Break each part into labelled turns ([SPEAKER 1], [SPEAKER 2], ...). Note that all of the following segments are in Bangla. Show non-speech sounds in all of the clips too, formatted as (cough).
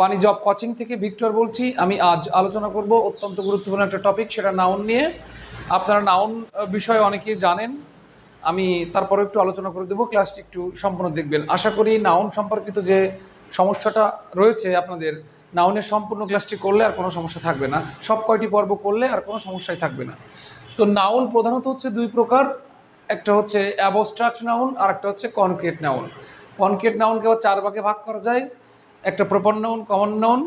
[SPEAKER 1] বাণী জব কোচিং থেকে ভিক্টর বলছি। আমি আজ আলোচনা করব অত্যন্ত গুরুত্বপূর্ণ একটা টপিক সেটা নাউন নিয়ে। আপনারা নাউন বিষয়ে অনেকেই জানেন। আমি তারপরে একটু আলোচনা করে দেবো ক্লাসটি একটু সম্পূর্ণ দেখবেন। আশা করি নাউন সম্পর্কিত যে সমস্যাটা রয়েছে আপনাদের নাউনের সম্পূর্ণ ক্লাসটি করলে আর কোনো সমস্যা থাকবে না। সব কয়টি পর্ব করলে আর কোনো সমস্যাই থাকবে না। তো নাউন প্রধানত হচ্ছে দুই প্রকার। একটা হচ্ছে অ্যাবস্ট্রাক্ট নাউন আর একটা হচ্ছে কনক্রিট নাউন কনক্রিট নাউনকে চার ভাগে ভাগ করা যায়। একটা proper noun common noun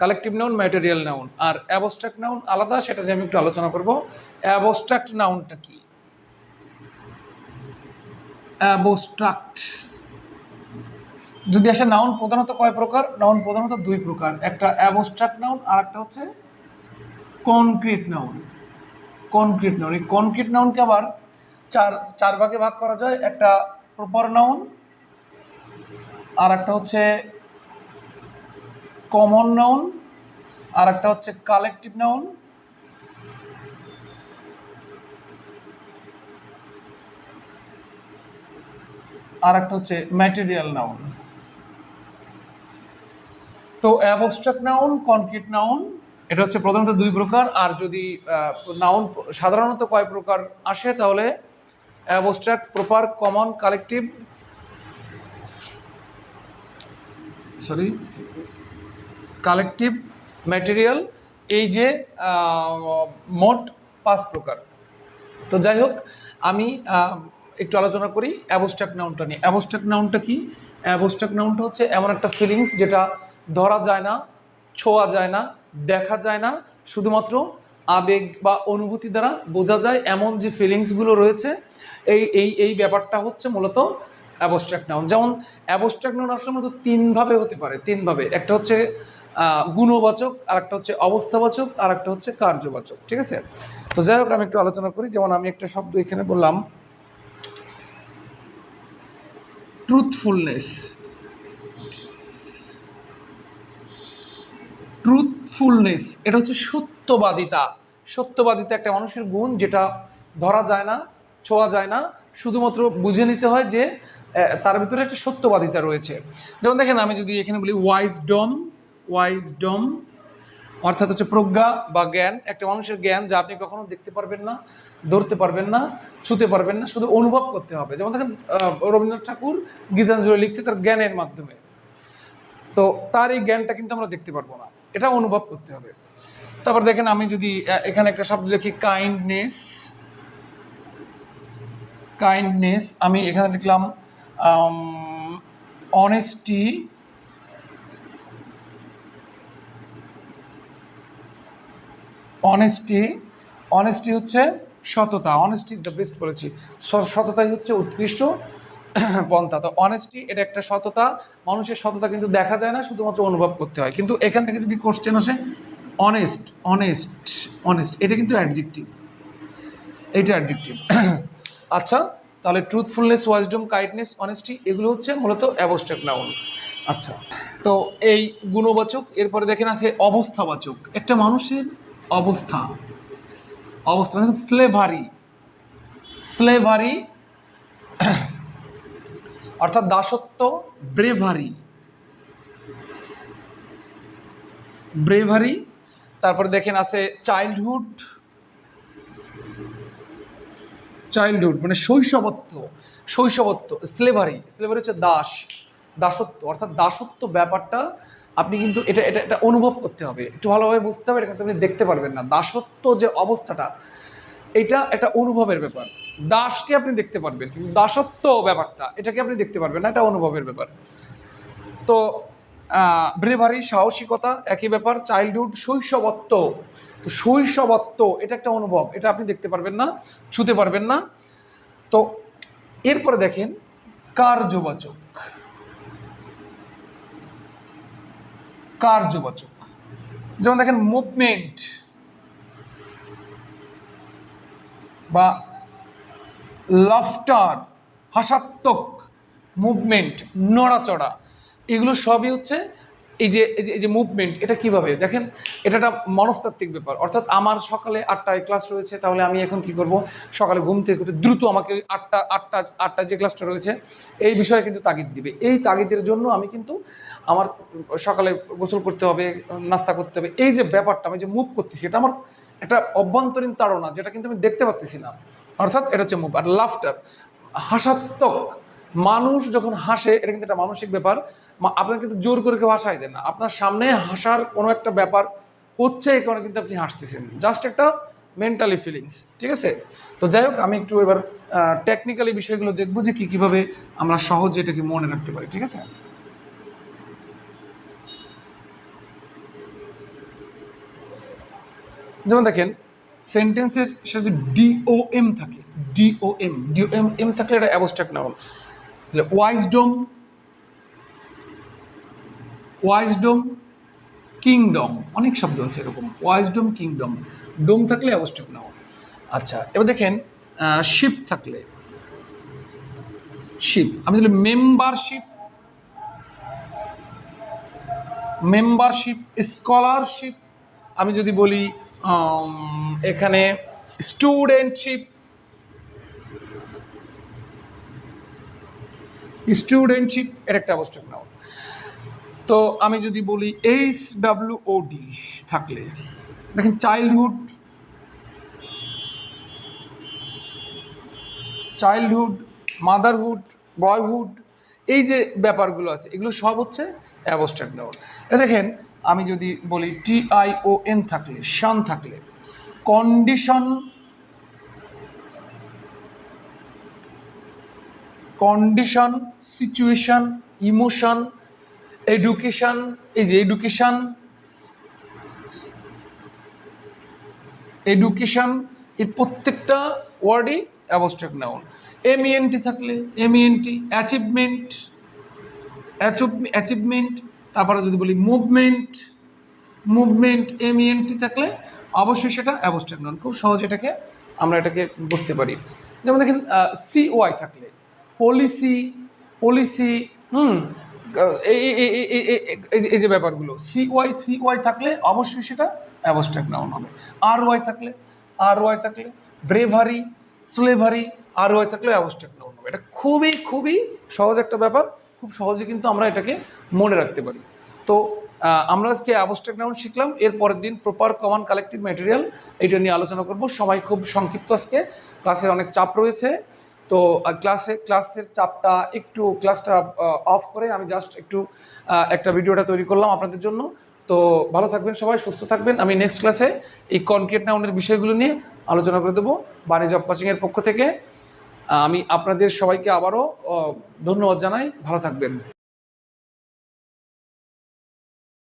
[SPEAKER 1] collective noun material noun আর অ্যাবস্ট্রাক্ট নাউন আলাদা, সেটা নিয়ে আমি একটু আলোচনা করব। অ্যাবস্ট্রাক্ট নাউনটা কি? অ্যাবস্ট্রাক্ট যদি আসে নাউন প্রধানত কয় প্রকার? নাউন প্রধানত দুই প্রকার। একটা অ্যাবস্ট্রাক্ট নাউন আর একটা হচ্ছে কনক্রিট নাউন কনক্রিট নাউন এই কনক্রিট নাউনকে আবার চার চার ভাগে ভাগ করা যায়। একটা প্রপার নাউন আর একটা হচ্ছে কমন নাউন আর একটা হচ্ছে কালেকটিভ নাউন আর একটা হচ্ছে ম্যাটেরিয়াল নাউন তো অ্যাবস্ট্রাক্ট নাউন কনক্রিট নাউন এটা হচ্ছে প্রধানত দুই প্রকার, আর যদি নাউন সাধারণত কয় প্রকার আসে, তাহলে abstract proper common collective sorry collective material, এই যে মোট পাঁচ প্রকার। তো যাই হোক, আমি একটু আলোচনা করি অ্যাবস্ট্রাক্ট নাউনটা নিয়ে। অ্যাবস্ট্রাক্ট নাউনটা কি? অ্যাবস্ট্রাক্ট নাউনটা হচ্ছে এমন একটা ফিলিংস যেটা ধরা যায় না, ছোঁয়া যায় না, দেখা যায় না, শুধুমাত্র আবেগ বা অনুভূতি দ্বারা বোঝা যায় এমন যে ফিলিংসগুলো রয়েছে। এই এই এই ব্যাপারটা হচ্ছে মূলত অ্যাবস্ট্রাক্ট নাউন। যেমন, অ্যাবস্ট্রাক্ট নাউন আসলে মূলত তিনভাবে হতে পারে, তিনভাবে। একটা হচ্ছে গুণবাচক আর একটা হচ্ছে অবস্থাবাচক আর একটা হচ্ছে কার্যবাচক, ঠিক আছে? তো যাই হোক, আমি একটু আলোচনা করি। যেমন আমি একটা শব্দ এখানে বললাম ট্রুথফুলনেস ট্রুথফুলনেস এটা হচ্ছে সত্যবাদিতা। সত্যবাদিতা একটা মানুষের গুণ যেটা ধরা যায় না, ছোঁয়া যায় না, শুধুমাত্র বুঝে নিতে হয় যে তার ভিতরে একটা সত্যবাদিতা রয়েছে। যেমন দেখেন, আমি যদি এখানে বলি ওয়াইজ ওয়াইজ ডম অর্থাৎ হচ্ছে প্রজ্ঞা বা জ্ঞান। একটা মানুষের জ্ঞান যা আপনি কখনো দেখতে পারবেন না, ধরতে পারবেন না, ছুতে পারবেন না, শুধু অনুভব করতে হবে। যেমন দেখেন রবীন্দ্রনাথ ঠাকুর গীতাঞ্জলি লিখছে তার জ্ঞানের মাধ্যমে। তো তার এই জ্ঞানটা কিন্তু আমরা দেখতে পারব না। এটা অনুভব করতে হবে। তারপর দেখেন, আমি যদি এখানে একটা শব্দ লিখি কাইন্ডনেস কাইন্ডনেস আমি এখানে লিখলাম অনেস্টি অনেস্টি অনেস্টি হচ্ছে সততা অনেস্টি দ্য বেস্ট বলেছি। সততাই হচ্ছে উৎকৃষ্ট (clears throat) পন্থা। তো অনেস্টি এটা একটা সততা, মানুষের সততা কিন্তু দেখা যায় না, শুধুমাত্র অনুভব করতে হয়। কিন্তু এখান থেকে যদি কোশ্চেন আসে অনেস্ট অনেস্ট অনেস্ট এটা কিন্তু অ্যাডজেক্টিভ এইটা অ্যাডজেক্টিভ আচ্ছা তাহলে ট্রুথফুলনেস ওয়াইজডম কাইন্ডনেস অনেস্টি এগুলো হচ্ছে মূলত অ্যাবস্ট্রাক্ট নাউন আচ্ছা তো এই গুণবাচক, এরপরে দেখেন আছে অবস্থাবাচক। একটা মানুষের অবস্থা। অবস্থা দেখেন স্লেভারি স্লেভারি অর্থাৎ দাসত্ব ব্রেভারি ব্রেভারি তারপরে দেখেন আছে চাইল্ডহুড চাইল্ডহুড মানে শৈশবত্ব। শৈশবত্ব স্লেভারি স্লেভারি হচ্ছে দাস। দাসত্ব, অর্থাৎ দাসত্ব ব্যাপারটা আপনি কিন্তু এটা এটা এটা অনুভব করতে হবে। একটু ভালোভাবে বুঝতে হবে, এটা আপনি দেখতে পারবেন না। দাসত্ব যে অবস্থাটা, এটা একটা অনুভবের ব্যাপার। দাসকে আপনি দেখতে পারবেন, কিন্তু দাসত্ব ব্যাপারটা, এটাকে আপনি দেখতে পারবেন না, এটা অনুভবের ব্যাপার। তো ব্রেভারি সাহসিকতা, একই ব্যাপার চাইল্ডহুড শৈশবত্ব। তো শৈশবত্ব, এটা একটা অনুভব, এটা আপনি দেখতে পারবেন না, ছুতে পারবেন না। তো, এরপরে দেখেন, কার্যবাচক। কার্যবাচক। যেমন দেখেন মুভমেন্ট বা লাফটার হাসাত্মক মুভমেন্ট নড়াচড়া এগুলো সবই হচ্ছে এই যে এই যে মুভমেন্ট এটা কীভাবে? দেখেন, এটা একটা মনস্তাত্ত্বিক ব্যাপার। অর্থাৎ আমার সকালে আটটায় ক্লাস রয়েছে, তাহলে আমি এখন কি করব? সকালে ঘুম থেকে উঠে দ্রুত আমাকে আটটা আটটা আটটা যে ক্লাসটা রয়েছে, এই বিষয়ে কিন্তু তাগিদ দিবে। এই তাগিদের জন্য আমি কিন্তু আমার সকালে গোসল করতে হবে, নাস্তা করতে হবে। এই যে ব্যাপারটা, আমি যে মুভ করতেছি, এটা আমার একটা অভ্যন্তরীণ তাড়না, যেটা কিন্তু আমি দেখতে পাচ্ছি না। অর্থাৎ এটা হচ্ছে মুভ আর লাফটার হাসাত্মক মানুষ যখন হাসে, এটা কিন্তু একটা মানসিক ব্যাপার আপনার কিন্তু জোর করে কেউ হাসাই দেন না। আপনার সামনে হাসার কোনো একটা ব্যাপার হচ্ছে, এই কারণে কিন্তু আপনি হাসতেছেন। জাস্ট একটা মেন্টালি ফিলিংস ঠিক আছে? তো যাই হোক, আমি একটু এবার টেকনিক্যালি বিষয়গুলো দেখব যে কী কীভাবে আমরা সহজে এটাকে মনে রাখতে পারি, ঠিক আছে? যেমন দেখেন সেন্টেন্সের সাথে ডিওএম থাকে। ডিওএম ডিওএম এম থাকলে এটা অ্যাবস্ট্রাক্ট নাউন তাহলে ওয়াইজডম ওয়াইজডম কিংডম অনেক শব্দ আছে এরকম। ওয়াইজডম কিংডম ডোম থাকলে অ্যাবস্ট্রাক্ট নাউন আচ্ছা এবার দেখেন শিপ থাকলে। শিপ আমি যদি মেম্বারশিপ মেম্বারশিপ স্কলারশিপ আমি যদি বলি এখানে স্টুডেন্টশিপ স্টুডেন্টশিপ এর একটা আবশ্যক নাও তো আমি যদি বলি এইচ ডাব্লিউ ও ডি থাকলে, দেখেন চাইল্ডহুড চাইল্ডহুড মাদারহুড বয়হুড এই যে ব্যাপারগুলো আছে, এগুলো সব হচ্ছে অ্যাবস্ট্রাক্ট নাউন দেখেন, আমি যদি বলি টি আই ও এন থাকলে, শান থাকলে condition condition situation emotion education এই যে এডুকেশন এডুকেশন এর প্রত্যেকটা ওয়ার্ডই অ্যাবস্ট্রাক্ট নাউন এমইএনটি থাকলে এমইএনটি অ্যাচিভমেন্ট অ্যাচিভমেন্ট তারপরে যদি বলি মুভমেন্ট মুভমেন্ট এমইএনটি থাকলে অবশ্যই সেটা অ্যাবস্ট্রাক্ট নাউন খুব সহজ এটাকে আমরা এটাকে বুঝতে পারি। যেমন দেখেন সিওয়াই থাকলে পলিসি পলিসি, হুম, এই যে- এই যে ব্যাপারগুলো সিওয়াই সিওয়াই থাকলে অবশ্যই সেটা অ্যাবস্ট্রাক্ট নাউন হবে। আর ওয়াই থাকলে আর ওয়াই থাকলে ব্রেভারি স্লেভারি আর ওয়াই থাকলে অ্যাবস্ট্রাক্ট নাউন হবে। এটা খুবই খুবই সহজ একটা ব্যাপার, খুব সহজে কিন্তু আমরা এটাকে মনে রাখতে পারি। তো আমরা আজকে অ্যাবস্ট্রাক্ট নাউন শিখলাম, এর পরের দিন প্রপার কমন কালেক্টিভ ম্যাটেরিয়াল এটা নিয়ে আলোচনা করব। সময় খুব সংক্ষিপ্ত আজকে, ক্লাসের অনেক চাপ রয়েছে। তো ক্লাসে ক্লাসের চাপটা একটু ক্লাসটা অফ করে আমি জাস্ট একটু একটা ভিডিওটা তৈরি করলাম আপনাদের জন্য। তো, ভালো থাকবেন সবাই, সুস্থ থাকবেন। আমি নেক্সট ক্লাসে এই কনক্রিট নাউনের বিষয়গুলো নিয়ে আলোচনা করে দেবো বাণিজ্য জব কোচিংয়ের পক্ষ থেকে। আমি আপনাদের সবাইকে আবারও ধন্যবাদ জানাই। ভালো থাকবেন।